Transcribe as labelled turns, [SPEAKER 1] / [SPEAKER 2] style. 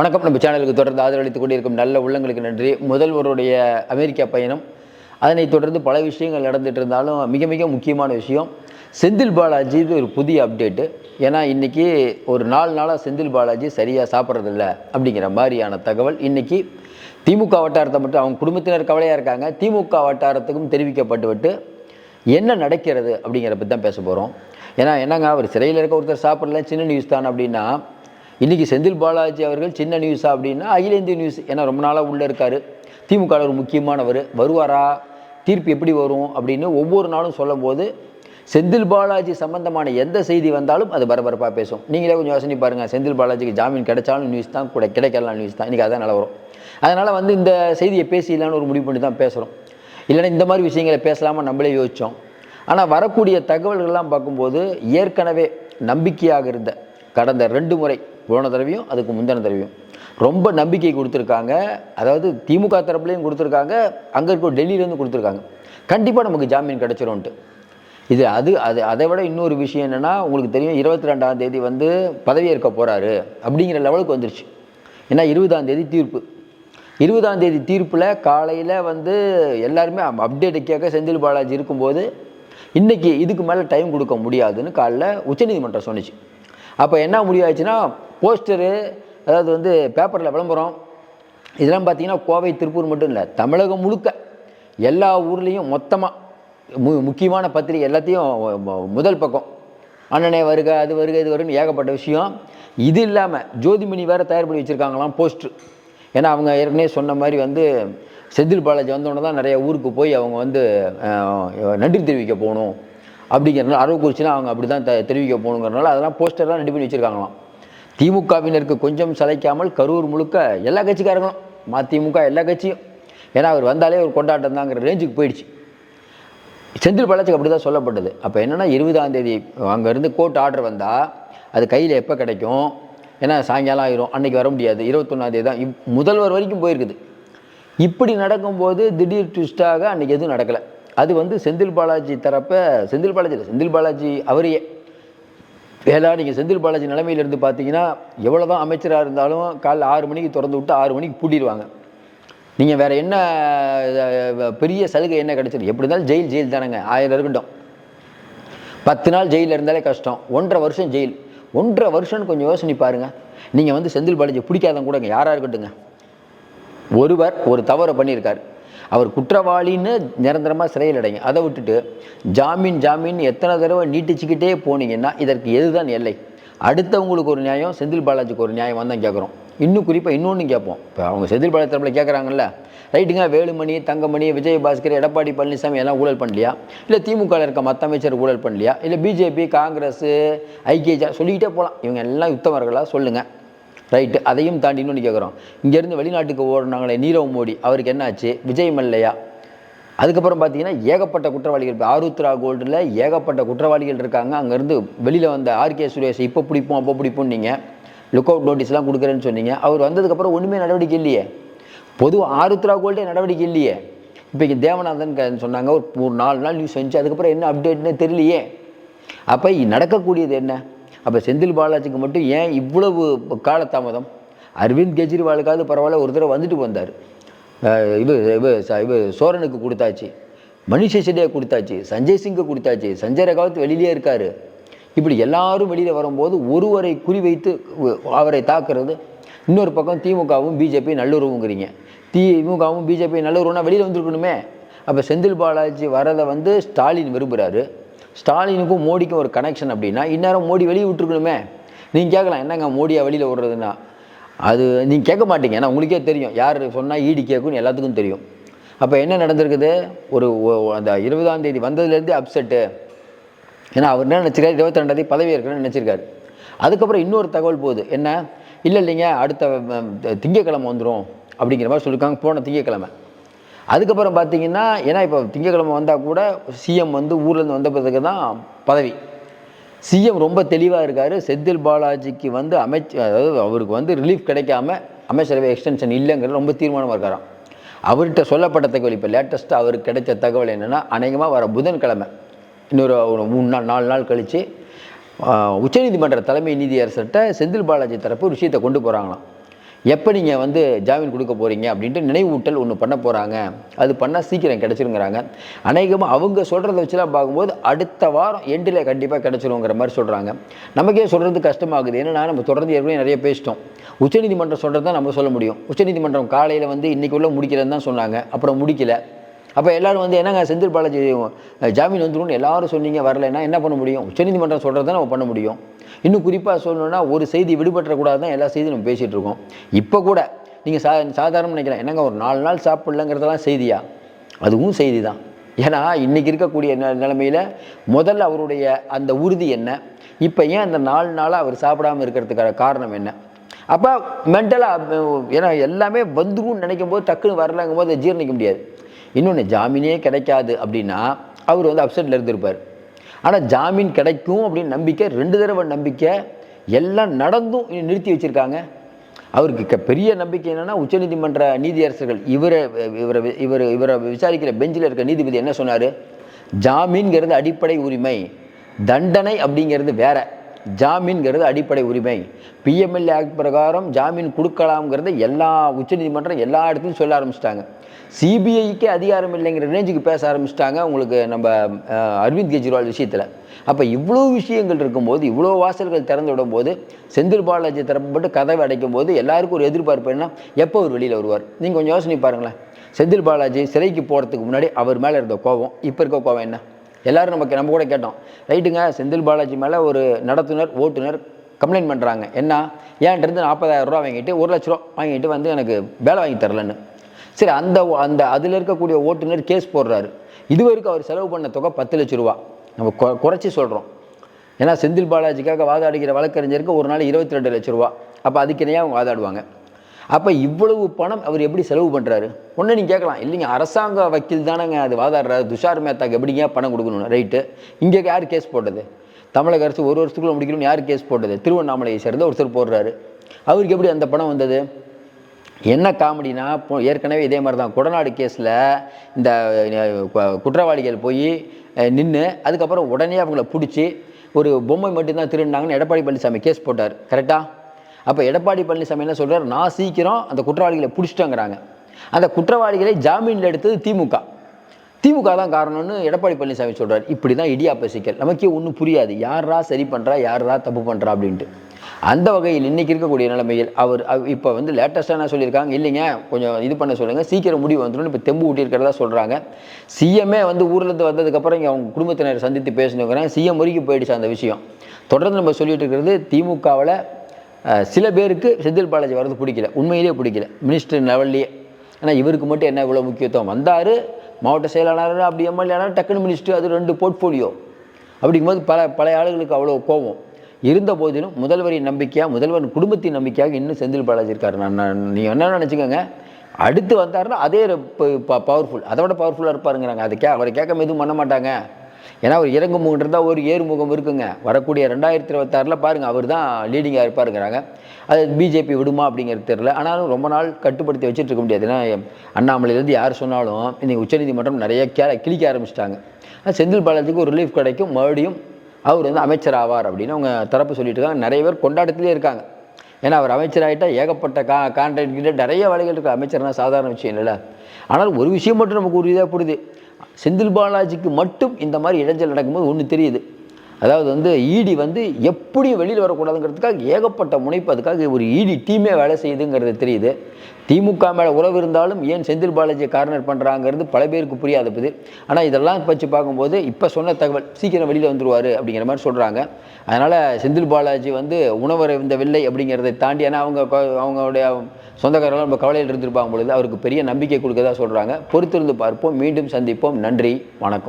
[SPEAKER 1] வணக்கம். நம்ம சேனலுக்கு தொடர்ந்து ஆதரவளித்துக் கொண்டிருக்கும் நல்ல உள்ளங்களுக்கு நன்றி. முதல்வருடைய அமெரிக்கா பயணம் அதனைத் தொடர்ந்து பல விஷயங்கள் நடந்துட்டு இருந்தாலும் மிக மிக முக்கியமான விஷயம் செந்தில் பாலாஜி ஒரு புதிய அப்டேட்டு ஏன்னா இன்றைக்கி ஒரு நாலு நாளாக செந்தில் பாலாஜி சரியாக சாப்பிட்றதில்ல அப்படிங்கிற மாதிரியான தகவல். இன்றைக்கி திமுக வட்டாரத்தை மட்டும் அவங்க குடும்பத்தினர் கவலையாக இருக்காங்க. திமுக வட்டாரத்துக்கும் தெரிவிக்கப்பட்டு விட்டு என்ன நடக்கிறது அப்படிங்கிற பற்றி தான் பேச போகிறோம் ஏன்னா என்னங்க அவர் சிறையில் இருக்க ஒருத்தர் சாப்பிடல சின்ன நியூஸ் தான் அப்படின்னா இன்றைக்கி செந்தில் பாலாஜி அவர்கள் சின்ன நியூஸா அப்படின்னா அகில இந்திய நியூஸ் ஏன்னா ரொம்ப நாளாக உள்ளே இருக்கார். திமுக ஒரு முக்கியமானவர். வருவாரா? தீர்ப்பு எப்படி வரும்? அப்படின்னு ஒவ்வொரு நாளும் சொல்லும்போது செந்தில் பாலாஜி சம்பந்தமான எந்த செய்தி வந்தாலும் அது பரபரப்பாக பேசும். நீங்களே கொஞ்சம் யோசனை பாருங்கள் செந்தில் பாலாஜிக்கு ஜாமீன் கிடைச்சாலும் நியூஸ் தான் கூட கிடைக்கலாம் நியூஸ் தான். இன்றைக்கி அதான் நிலவரம் அதனால் வந்து இந்த செய்தியை பேசிடலான்னு ஒரு முடிவு பண்ணி தான் பேசுகிறோம் இல்லைன்னா இந்த மாதிரி விஷயங்களை பேசலாமா நம்மளே யோசித்தோம் ஆனால் வரக்கூடிய தகவல்கள்லாம் பார்க்கும்போது ஏற்கனவே நம்பிக்கையாக இருந்த கடந்த ரெண்டு முறை போன தடவையும் அதுக்கு முந்தின தடவையும். ரொம்ப நம்பிக்கை கொடுத்துருக்காங்க. அதாவது திமுக தரப்புலேயும் கொடுத்துருக்காங்க. அங்கே இருக்க டெல்லியிலேருந்து கொடுத்துருக்காங்க. கண்டிப்பாக நமக்கு ஜாமீன் கிடச்சிரும்ன்ட்டு. இது அது அது அதை விட இன்னொரு விஷயம் என்னென்னா உங்களுக்கு தெரியும் இருபத்தி ரெண்டாம் தேதி வந்து பதவியேற்க போகிறாரு அப்படிங்கிற லெவலுக்கு வந்துருச்சு. ஏன்னா இருபதாம் தேதி தீர்ப்பு. இருபதாம் தேதி தீர்ப்பில் காலையில் வந்து எல்லாருமே அப்டேட்டு கேட்க செந்தில் பாலாஜி இருக்கும்போது இன்றைக்கி இதுக்கு மேலே டைம் கொடுக்க முடியாதுன்னு காலைல உச்சநீதிமன்றம் சொன்னிச்சு. அப்போ என்ன முடியாச்சுன்னா போஸ்டரு அதாவது வந்து பேப்பரில் விளம்பரம் இதெல்லாம் பார்த்தீங்கன்னா கோவை திருப்பூர் மட்டும் இல்லை தமிழகம் முழுக்க எல்லா ஊர்லேயும் மொத்தமாக மு முக்கியமான பத்திரிகை எல்லாத்தையும் முதல் பக்கம். அண்ணனே வருக அது வருக இது வருன்னு ஏகப்பட்ட விஷயம். இது இல்லாமல் ஜோதிமணி வேறு தயார் பண்ணி வச்சுருக்காங்களாம் போஸ்ட்ரு. ஏன்னா அவங்க ஏற்கனவே சொன்ன மாதிரி வந்து செந்தில் பாலாஜி வந்தோடனே தான் நிறைய ஊருக்கு போய் அவங்க வந்து நன்றி தெரிவிக்க போகணும். அப்படிங்கிறனால அரவக்குறிச்சினா அவங்க அப்படி தான் தெரிவிக்க போகணுங்கிறனால அதெல்லாம் போஸ்டர்லாம் ரெடி பண்ணி வச்சுருக்காங்களாம். திமுகவினருக்கு கொஞ்சம் சளைக்காமல் கரூர் முழுக்க எல்லா கட்சிக்காரங்களும் மதிமுக எல்லா கட்சியும். ஏன்னா அவர் வந்தாலே ஒரு கொண்டாட்டம் தாங்கிற ரேஞ்சுக்கு போயிடுச்சு. செந்தில் பாலாஜிக்கு அப்படி தான் சொல்லப்பட்டது. அப்போ என்னென்னா இருபதாம் தேதி அங்கேருந்து கோர்ட் ஆர்டர் வந்தால் அது கையில் எப்போ கிடைக்கும்? ஏன்னா சாயங்காலம் ஆயிரும் அன்றைக்கி வர முடியாது. இருபத்தொன்னாம் தேதி தான். இப் முதல்வர் வரைக்கும் போயிருக்குது. இப்படி நடக்கும்போது திடீர் ட்விஸ்ட்டாக அன்றைக்கி எதுவும் நடக்கலை. அது வந்து செந்தில் பாலாஜி தரப்ப செந்தில் பாலாஜி இல்லை செந்தில் பாலாஜி அவரையே ஏன்னா நீங்கள் செந்தில் பாலாஜி நிலைமையிலிருந்து பார்த்தீங்கன்னா எவ்வளோ தான் அமைச்சராக இருந்தாலும் காலைல ஆறு மணிக்கு திறந்து விட்டு ஆறு மணிக்கு பூட்டிடுவாங்க. நீங்கள் வேறு என்ன பெரிய சலுகை என்ன கிடைச்சது? எப்படி இருந்தாலும் ஜெயில் ஜெயில் தானேங்க. ஆயிரம் இருக்கட்டும். பத்து நாள் ஜெயிலில் இருந்தாலே கஷ்டம். ஒன்றரை வருஷம் ஜெயில். ஒன்றரை வருஷம்னு கொஞ்சம் யோசனை பாருங்கள் நீங்கள் வந்து செந்தில் பாலாஜி பிடிக்காதவங்க கூடங்க. யாராக இருக்கட்டுங்க ஒருவர் ஒரு தவறை பண்ணியிருக்கார். அவர் குற்றவாளின்னு நிரந்தரமாக சிறையில் அடைங்க. அதை விட்டுட்டு ஜாமீன் ஜாமீன் எத்தனை தடவை நீட்டிச்சுக்கிட்டே போனீங்கன்னா இதற்கு எதுதான் எல்லை? அடுத்தவங்களுக்கு ஒரு நியாயம் செந்தில் பாலாஜிக்கு ஒரு நியாயம் வந்தால் கேட்குறோம். இன்னும் குறிப்பாக இன்னொன்று கேட்போம். இப்போ அவங்க செந்தில் பாலாஜி தரப்பில் கேட்குறாங்கல்ல ரைட்டுங்க வேலுமணி தங்கமணி விஜயபாஸ்கர் எடப்பாடி பழனிசாமி எல்லாம் ஊழல் பண்ணலையா? இல்லை திமுகவில் இருக்க மற்ற அமைச்சர் ஊழல் பண்ணலையா? இல்லை பிஜேபி காங்கிரஸ் ஐக்கிய சொல்லிக்கிட்டே போகலாம். இவங்க எல்லாம் யுத்தவர்களாக சொல்லுங்கள் ரைட்டு அதையும் தாண்டி இன்னொன்று கேட்குறோம் இங்கேருந்து வெளிநாட்டுக்கு ஓடுனாங்களே நீரவ் மோடி அவருக்கு என்னாச்சு? விஜய் மல்லையா? அதுக்கப்புறம் பார்த்தீங்கன்னா ஏகப்பட்ட குற்றவாளிகள் இப்போ ஆருத்ரா கோல்டில் ஏகப்பட்ட குற்றவாளிகள் இருக்காங்க. அங்கேருந்து வெளியில் வந்த ஆர்கே சுரேஷ் இப்போ பிடிப்போம் அப்போ பிடிப்போம் நீங்கள் லுக் அவுட் நோட்டீஸ்லாம் கொடுக்குறேன்னு சொன்னீங்க. அவர் வந்ததுக்கப்புறம் ஒன்றுமே நடவடிக்கை இல்லையே. பொதுவாக ஆருத்ரா கோல்டே நடவடிக்கை இல்லையே. இப்போ இங்கே தேவநாதன் க- சொன்னாங்க ஒரு ஒரு நாலு நாள் நியூஸ் வந்துச்சு. அதுக்கப்புறம் என்ன அப்டேட்னே தெரியலையே. அப்போ நடக்கக்கூடியது என்ன? அப்போ செந்தில் பாலாஜிக்கு மட்டும் ஏன் இவ்வளவு காலதாமதம்? அரவிந்த் கெஜ்ரிவாலுக்காவது பரவாயில்ல ஒரு தடவை வந்துட்டு வந்தார். இது இவ இவ ச- இவ சோரனுக்கு கொடுத்தாச்சு மணிஷ் சிசோடியா கொடுத்தாச்சு சஞ்சய் சிங்கை கொடுத்தாச்சு சஞ்சய் ரகாவத் வெளியிலே இருக்கார். இப்படி எல்லாரும் வெளியில் வரும்போது ஒருவரை குறிவைத்து அவரை தாக்குறது. இன்னொரு பக்கம் திமுகவும் பிஜேபி நல்லுறவுங்கிறீங்க. திமுகவும் பிஜேபி நல்லுறவுனா வெளியில் வந்திருக்கணுமே. அப்போ செந்தில் பாலாஜி வரதை வந்து ஸ்டாலின் விரும்புகிறாரு ஸ்டாலினுக்கும் மோடிக்கும் ஒரு கனெக்ஷன் அப்படின்னா இந்நேரம் மோடி வெளியே விட்டுருக்கணுமே. நீங்கள் கேட்கலாம் என்னங்க மோடியா வெளியில் விடுறதுன்னா அது நீங்கள் கேட்க மாட்டீங்க. ஏன்னா உங்களுக்கே தெரியும். யார் சொன்னால் ஈடி கேட்கும்னு எல்லாத்துக்கும் தெரியும். அப்போ என்ன நடந்திருக்குது? ஒரு அந்த இருபதாம் தேதி வந்ததுலேருந்தே அப்செட்டு ஏன்னா அவர் என்ன நினச்சிருக்காரு? இருபத்தி ரெண்டாந்தேதி பதவி இருக்கணும்னு நினச்சிருக்காரு. அதுக்கப்புறம் இன்னொரு தகவல் போகுது. என்ன? இல்லை இல்லைங்க அடுத்த திங்கக்கிழமை வந்துடும் அப்படிங்கிற மாதிரி சொல்லியிருக்காங்க போன திங்கட்கிழமை அதுக்கப்புறம் பார்த்தீங்கன்னா ஏன்னா இப்போ திங்கட்கிழமை வந்தால் கூட சிஎம் வந்து ஊர்லேருந்து வந்த பிறகு தான் பதவி. சிஎம் ரொம்ப தெளிவாக இருக்கார். செந்தில் பாலாஜிக்கு வந்து அமைச்ச அதாவது அவருக்கு வந்து ரிலீஃப் கிடைக்காம அமைச்சரவை எக்ஸ்டென்ஷன் இல்லைங்கிறது ரொம்ப தீர்மானமாக இருக்காராம். அவர்கிட்ட சொல்லப்பட்ட தகவல் இப்போ லேட்டஸ்ட்டாக அவருக்கு கிடைச்ச தகவல் என்னென்னா அநேகமாக வர புதன்கிழமை இன்னொரு ஒரு மூணு நாள் நாலு நாள் கழித்து உச்சநீதிமன்ற தலைமை நீதியரசர்கிட்ட செந்தில் பாலாஜி தரப்பு ஒரு விஷயத்தை கொண்டு போகிறாங்களாம் எப்போ நீங்கள் வந்து ஜாமீன் கொடுக்க போகிறீங்க அப்படின்ட்டு நினைவூட்டல் ஒன்று பண்ண போகிறாங்க அது பண்ணால் சீக்கிரம் கிடச்சிருங்கிறாங்க. அநேகமாக அவங்க சொல்கிறத வச்சுலாம் பார்க்கும்போது அடுத்த வாரம் எண்டில் கண்டிப்பாக கிடச்சிருங்கிற மாதிரி சொல்கிறாங்க நமக்கே சொல்கிறது கஷ்டமாகுது. ஏன்னா நம்ம தொடர்ந்து ஏற்கனவே நிறைய பேசிட்டோம். உச்சநீதிமன்றம் சொல்கிறது தான் நம்ம சொல்ல முடியும். உச்சநீதிமன்றம் காலையில் வந்து இன்றைக்குள்ளே முடிக்கலன்னு தான் சொன்னாங்க. அப்புறம் முடிக்கல. அப்போ எல்லோரும் வந்து என்னங்க செந்தில் பாலாஜி ஜாமீன் வந்துடும் எல்லாரும் சொன்னீங்க வரலைன்னா என்ன பண்ண முடியும்? உச்சநீதிமன்றம் சொல்கிறது தான் நம்ம பண்ண முடியும். இன்னும் குறிப்பாக சொல்லணும்னா ஒரு செய்தி விடுபட்டக்கூடாது தான் எல்லா செய்தியும் நம்ம பேசிகிட்டு இருக்கோம். இப்போ கூட நீங்கள் சா சாதாரணம் நினைக்கலாம் என்னங்க ஒரு நாலு நாள் சாப்பிட்லங்கிறதெல்லாம் செய்தியா? அதுவும் செய்தி தான் ஏன்னா இன்றைக்கி இருக்கக்கூடிய நி- முதல்ல அவருடைய அந்த உறுதி என்ன? இப்போ ஏன் அந்த நாலு நாளாக அவர் சாப்பிடாம இருக்கிறதுக்கான காரணம் என்ன? அப்போ மென்டலாக ஏன்னா எல்லாமே வந்துரும்னு நினைக்கும் போது டக்குன்னு வரலங்கும் போது ஜீரணிக்க முடியாது. இன்னொன்று ஜாமீனே கிடைக்காது அப்படின்னா அவர் வந்து அப்செட்டில் இருந்திருப்பார். ஆனால் ஜாமீன் கிடைக்கும் அப்படின்னு நம்பிக்கை ரெண்டு தடவை நம்பிக்கை எல்லாம் நடந்தும் நிறுத்தி வச்சுருக்காங்க. அவருக்கு க- பெரிய நம்பிக்கை என்னென்னா உச்சநீதிமன்ற நீதியரசர்கள் இவரை இவரை இவர் இவரை விசாரிக்கிற பெஞ்சில் இருக்க நீதிபதி என்ன சொன்னார்? ஜாமீன்கிறது அடிப்படை உரிமை தண்டனை அப்படிங்கிறது வேற. ஜாமீன்கிறது அடிப்படை உரிமை. பிஎம்எல்ஏ ஆக்ட் பிரகாரம் ஜாமீன் கொடுக்கலாம்ங்கிறத எல்லா உச்சநீதிமன்றம் எல்லா இடத்துலையும் சொல்ல ஆரம்பிச்சிட்டாங்க. சிபிஐக்கே அதிகாரம் இல்லைங்கிற ரேஞ்சுக்கு பேச ஆரம்பிச்சிட்டாங்க உங்களுக்கு நம்ம அரவிந்த் கெஜ்ரிவால் விஷயத்தில். அப்போ இவ்வளோ விஷயங்கள் இருக்கும்போது இவ்வளோ வாசல்கள் திறந்து விடும்போது செந்தில் பாலாஜி தரப்பட்டு கதவை அடைக்கும் போது எல்லாருக்கும் ஒரு எதிர்பார்ப்பு என்ன எப்போ அவர் வெளியில் வருவார்? நீங்கள் கொஞ்சம் யோசனை பாருங்களேன். செந்தில் பாலாஜி சிறைக்கு போகிறதுக்கு முன்னாடி அவர் மேலே இருந்த கோபம் இப்போ இருக்க கோபம் என்ன? எல்லாரும் நமக்கு நம்ம கூட கேட்டோம். ரைட்டுங்க செந்தில் பாலாஜி மேலே ஒரு நடத்துனர் ஓட்டுநர் கம்ப்ளைண்ட் பண்ணுறாங்க என்ன? ஏன்ட்டு நாற்பதாயிரம் ரூபா வாங்கிட்டு ஒரு லட்ச ரூபா வாங்கிட்டு வந்து எனக்கு வேலை வாங்கி தரலன்னு. சரி அந்த அந்த அதில் இருக்கக்கூடிய ஓட்டுநர் கேஸ் போடுறாரு. இதுவரைக்கும் அவர் செலவு பண்ண தொகை பத்து லட்ச ரூபா. நம்ம கொ- குறைச்சி சொல்கிறோம் ஏன்னா செந்தில் பாலாஜிக்காக வாதாடுகிற வழக்கறிஞருக்கு ஒரு நாள் இருபத்தி ரெண்டு லட்ச ரூபா. அப்போ அதுக்கு இணையாக அவங்க வாதாடுவாங்க? அப்போ இவ்வளவு பணம் அவர் எப்படி செலவு பண்ணுறாரு ஒன்று நீங்கள் கேட்கலாம். இல்லைங்க அரசாங்க வக்கீல் தானேங்க அது வாதாடுறாரு. துஷார் மேத்தாக்கு எப்படிங்க பணம் கொடுக்கணும்? ரைட்டு இங்கே யார் கேஸ் போட்டது? தமிழக அரசு ஒரு வருஷத்துக்குள்ள முடிக்கணும்னு யார் கேஸ் போட்டது? திருவண்ணாமலையை சேர்ந்த ஒருத்தர் போடுறாரு. அவருக்கு எப்படி அந்த பணம் வந்தது? என்ன காமெடினா ஏற்கனவே இதே மாதிரி தான் கொடநாடு கேஸில் இந்த குற்றவாளிகள் போய் நின்று அதுக்கப்புறம் உடனே அவங்கள பிடிச்சி ஒரு பொம்மை மட்டும்தான் திருடினாங்கன்னு எடப்பாடி பழனிசாமி கேஸ் போட்டார். கரெக்டாக அப்போ எடப்பாடி பழனிசாமி என்ன சொல்கிறார் நான் சீக்கிரம் அந்த குற்றவாளிகளை பிடிச்சிட்டோங்கிறாங்க. அந்த குற்றவாளிகளை ஜாமீனில் எடுத்தது திமுக. திமுக தான் காரணம்னு எடப்பாடி பழனிசாமி சொல்கிறார் இப்படி தான் இடியாப்ப சிக்கல் நமக்கே ஒன்றும் புரியாது. யாரா சரி பண்ணுறா யாரா தப்பு பண்ணுறா அப்படின்ட்டு. அந்த வகையில் இன்னைக்கு இருக்கக்கூடிய நிலைமையில் அவர் இப்போ வந்து லேட்டஸ்ட்டாக என்ன சொல்லியிருக்காங்க? இல்லைங்க கொஞ்சம் இது பண்ண சொல்லுங்கள் சீக்கிரம் முடிவு வந்துடும் இப்போ தெம்பு ஊட்டியிருக்கிறதா சொல்கிறாங்க சிஎம்ஏ வந்து ஊர்லேருந்து வந்ததுக்கப்புறம் இங்கே அவங்க குடும்பத்தினர் சந்தித்து பேசணுங்கிறாங்க. சிஎம் முறுக்கி போயிடுச்சு அந்த விஷயம். தொடர்ந்து நம்ம சொல்லிட்டு இருக்கிறது திமுகவில் சில பேருக்கு செந்தில் பாலாஜி வர்றது பிடிக்கல. உண்மையிலேயே பிடிக்கல. மினிஸ்டர் லெவல்லையே ஆனால் இவருக்கு மட்டும் என்ன இவ்வளோ முக்கியத்துவம்? வந்தார் மாவட்ட செயலாளர் அப்படி எம்எல்ஏ ஆனால் டக்குனு மினிஸ்டர் அது ரெண்டு போர்ட்ஃபோலியோ அப்படிங்கும்போது பல பல ஆளுகளுக்கு அவ்வளோ கோபம். இருந்த போதிலும் முதல்வரின் நம்பிக்கையாக முதல்வரின் குடும்பத்தின் நம்பிக்கையாக இன்னும் செந்தில் பாலாஜி இருக்கார். நான் நீங்கள் என்ன நினச்சிக்கோங்க? அடுத்து வந்தாருன்னா அதே பவர்ஃபுல் அதை விட பவர்ஃபுல்லாக இருப்பாருங்கிறாங்க. அதை கே அவரை கேட்க எதுவும் பண்ண மாட்டாங்க. ஏன்னா ஒரு இறங்கு இருந்தால் ஒரு ஏறுமுகம் இருக்குங்க. வரக்கூடிய ரெண்டாயிரத்தி இருபத்தாறில் பாருங்கள் அவர் தான் லீடிங்காக இருப்பாருங்கிறாங்க அது பிஜேபி விடுமா அப்படிங்கிறது தெரில ஆனாலும் ரொம்ப நாள் கட்டுப்படுத்தி வச்சுட்டு இருக்க முடியாது. ஏன்னா அண்ணாமலையிலேருந்து யார் சொன்னாலும் இன்னைக்கு உச்சநீதிமன்றம் நிறைய கே கிழிக்க ஆரம்பிச்சிட்டாங்க. செந்தில் பாலாஜிக்கு ஒரு ரிலீஃப் கிடைக்கும். மறுபடியும் அவர் வந்து அமைச்சர் ஆவார் அப்படின்னு அவங்க தரப்பு சொல்லிட்டு இருக்காங்க. நிறைய பேர் கொண்டாட்டத்திலே இருக்காங்க. ஏன்னா அவர் அமைச்சராகிட்டா ஏகப்பட்ட கா கான்ட்ராக்ட் நிறைய வேலைகள் இருக்குது அமைச்சர்னா சாதாரண விஷயம் இல்லைல்ல. ஆனால் ஒரு விஷயம் மட்டும் நமக்கு உறுதியாக புரியுது. செந்தில் பாலாஜிக்கு மட்டும் இந்த மாதிரி இடைஞ்சல் நடக்கும்போது ஒன்று தெரியுது. அதாவது வந்து ஈடி வந்து எப்படியும் வெளியில் வரக்கூடாதுங்கிறதுக்காக ஏகப்பட்ட முனைப்பு அதுக்காக ஒரு ஈடி டீமே வேலை செய்யுதுங்கிறது தெரியுது. திமுக மேலே உறவு இருந்தாலும் ஏன் செந்தில் பாலாஜியை கார்னர் பண்ணுறாங்கிறது பல பேருக்கு புரியாத புது. ஆனால் இதெல்லாம் வச்சு பார்க்கும்போது இப்போ சொன்ன தகவல் சீக்கிரம் வெளியில் வந்துடுவார் அப்படிங்கிற மாதிரி சொல்கிறாங்க அதனால் செந்தில் பாலாஜி வந்து உணவருந்தவில்லை அப்படிங்கிறதை தாண்டி ஏன்னா அவங்க அவங்களுடைய சொந்தக்காரர்கள் நம்ம கவலையில் இருந்திருப்பாங்க பொழுது அவருக்கு பெரிய நம்பிக்கை கொடுக்கதா சொல்கிறாங்க பொறுத்திருந்து பார்ப்போம். மீண்டும் சந்திப்போம். நன்றி. வணக்கம்.